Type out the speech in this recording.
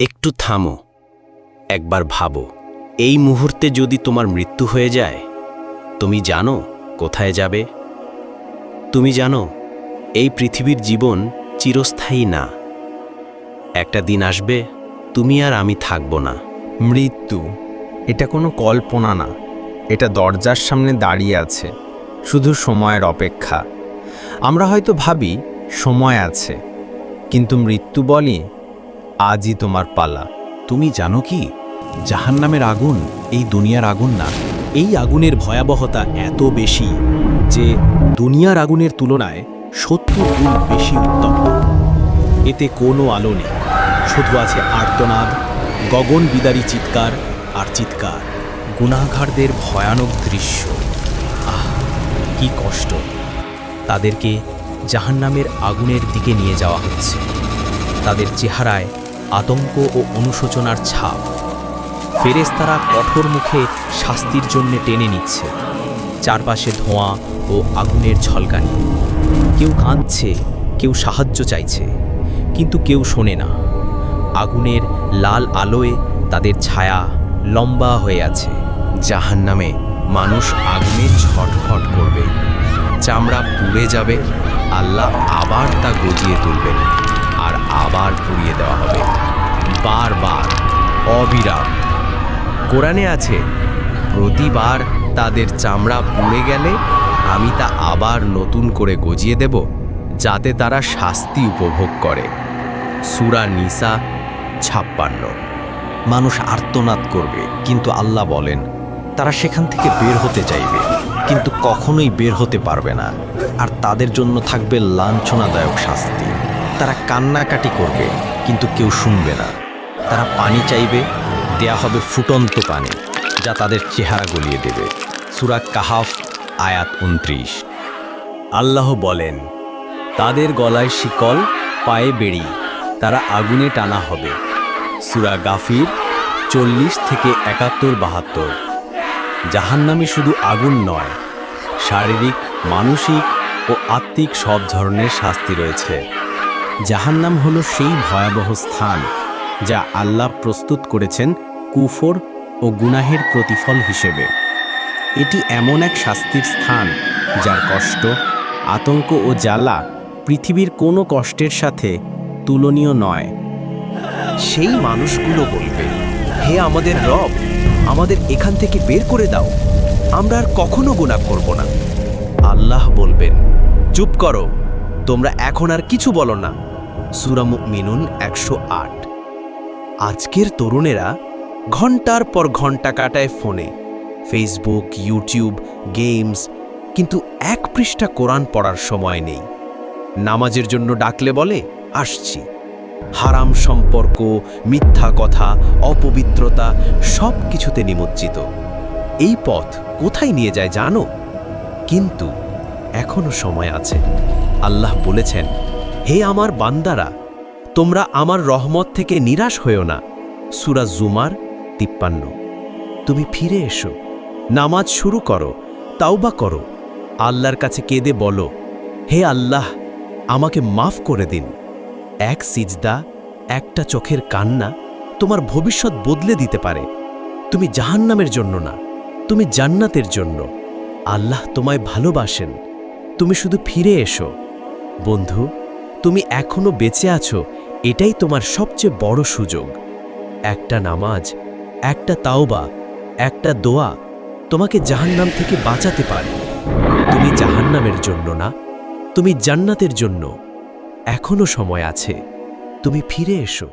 একটু থামো, একবার ভাবো, এই মুহূর্তে যদি তোমার মৃত্যু হয়ে যায়, তুমি জানো কোথায় যাবে? তুমি জানো এই পৃথিবীর জীবন চিরস্থায়ী না। একটা দিন আসবে, তুমি আর আমি থাকব না। মৃত্যু, এটা কোনো কল্পনা না। এটা দরজার সামনে দাঁড়িয়ে আছে, শুধু সময়ের অপেক্ষা। আমরা হয়তো ভাবি, সময় আছে। কিন্তু মৃত্যু বলে আজই তোমার পালা। তুমি জানো কি? জাহান্নামের আগুন এই দুনিয়ার আগুন না। এই আগুনের ভয়াবহতা এত বেশি যে দুনিয়ার আগুনের তুলনায় সত্তর গুণ বেশি উত্তপ্ত এতে কোনো আলো নেই। শুধু আছে আর্তনাদ, গগন বিদারী চিৎকার আর চিৎকার। গুণাঘারদের ভয়ানক দৃশ্য। আহ, কি কষ্ট। তাদেরকে জাহান্নামের আগুনের দিকে নিয়ে যাওয়া হচ্ছে। তাদের চেহারায় আতঙ্ক ও অনুশোচনার ছাপ। ফেরেশতারা কঠোর মুখে শাস্তির জন্য টেনে নিচ্ছে। চারপাশে ধোঁয়া ও আগুনের ঝলকানি। কেউ কাঁদছে, কেউ সাহায্য চাইছে, কিন্তু কেউ শোনে না। আগুনের লাল আলোয় তাদের ছায়া লম্বা হয়ে আছে। জাহান্নামে মানুষ আগুনে ছটফট করবে। চামড়া পুড়ে যাবে, আল্লাহ আবার তা গজিয়ে তুলবেন। অবিরাম। কোরআনে আছে, প্রতিবার তাদের চামড়া পুড়ে গেলে আমি তা আবার নতুন করে গজিয়ে দেব, যাতে তারা শাস্তি উপভোগ করে। সুরা নিসা ছাপ্পান্ন। মানুষ আর্তনাদ করবে, কিন্তু আল্লাহ বলেন, তারা সেখান থেকে বের হতে চাইবে, কিন্তু কখনোই বের হতে পারবে না। আর তাদের জন্য থাকবে লাঞ্ছনাদায়ক শাস্তি। তারা কান্নাকাটি করবে, কিন্তু কেউ শুনবে না। তারা পানি চাইবে, দেয়া হবে ফুটন্ত পানি, যা তাদের চেহারা গলিয়ে দেবে। সুরা কাহাফ, আয়াত উনত্রিশ। আল্লাহ বলেন, তাদের গলায় শিকল, পায়ে বেড়ি, তারা আগুনে টানা হবে। সুরা গাফির, চল্লিশ থেকে একাত্তর বাহাত্তর। জাহান্নামে শুধু আগুন নয়, শারীরিক, মানসিক ও আত্মিক সব ধরনের শাস্তি রয়েছে। জাহান্নাম হলো সেই ভয়াবহ স্থান যা আল্লাহ প্রস্তুত করেছেন কুফর ও গুনাহের প্রতিফল হিসেবে। এটি এমন এক শাস্তির স্থান যার কষ্ট, আতঙ্ক ও জ্বালা পৃথিবীর কোনো কষ্টের সাথে তুলনীয় নয়। সেই মানুষগুলো বলবে, হে আমাদের রব, আমাদের এখান থেকে বের করে দাও। আমরা আর কখনো গুনাহ করব না। আল্লাহ বলবেন, চুপ করো, তোমরা এখন আর কিছু বলো না। সুরাম মিনুন একশো আট। আজকের তরুণেরা ঘণ্টার পর ঘণ্টা কাটায় ফোনে ফেসবুক ইউটিউব গেমস কিন্তু এক পৃষ্ঠা কোরআন পড়ার সময় নেই। নামাজের জন্য ডাকলে বলে, আসছি। হারাম সম্পর্ক, মিথ্যা কথা, অপবিত্রতা সব কিছুতে নিমজ্জিত। এই পথ কোথায় নিয়ে যায় জানো? কিন্তু এখনও সময় আছে। আল্লাহ বলেছেন, হে আমার বান্দারা তোমরা আমার রহমত থেকে নিরাশ হয়েও না। সুরা জুমার তিপ্পান্ন। তুমি ফিরে এসো, নামাজ শুরু করো, তাওবা করো। আল্লাহর কাছে কেঁদে বলো, হে আল্লাহ, আমাকে মাফ করে দিন। এক সিজদা, একটা চোখের কান্না তোমার ভবিষ্যৎ বদলে দিতে পারে। তুমি জাহান্নামের জন্য না, তুমি জান্নাতের জন্য। আল্লাহ তোমায় ভালোবাসেন। তুমি শুধু ফিরে এসো। বন্ধু, তুমি এখনও বেঁচে আছো এটাই তোমার সবচেয়ে বড় সুযোগ। একটা নামাজ, একটা তাওবা, একটা দোয়া তোমাকে জাহান্নাম থেকে বাঁচাতে পারে। তুমি জাহান্নামের জন্য না, তুমি জান্নাতের জন্য। এখনও সময় আছে, তুমি ফিরে এসো।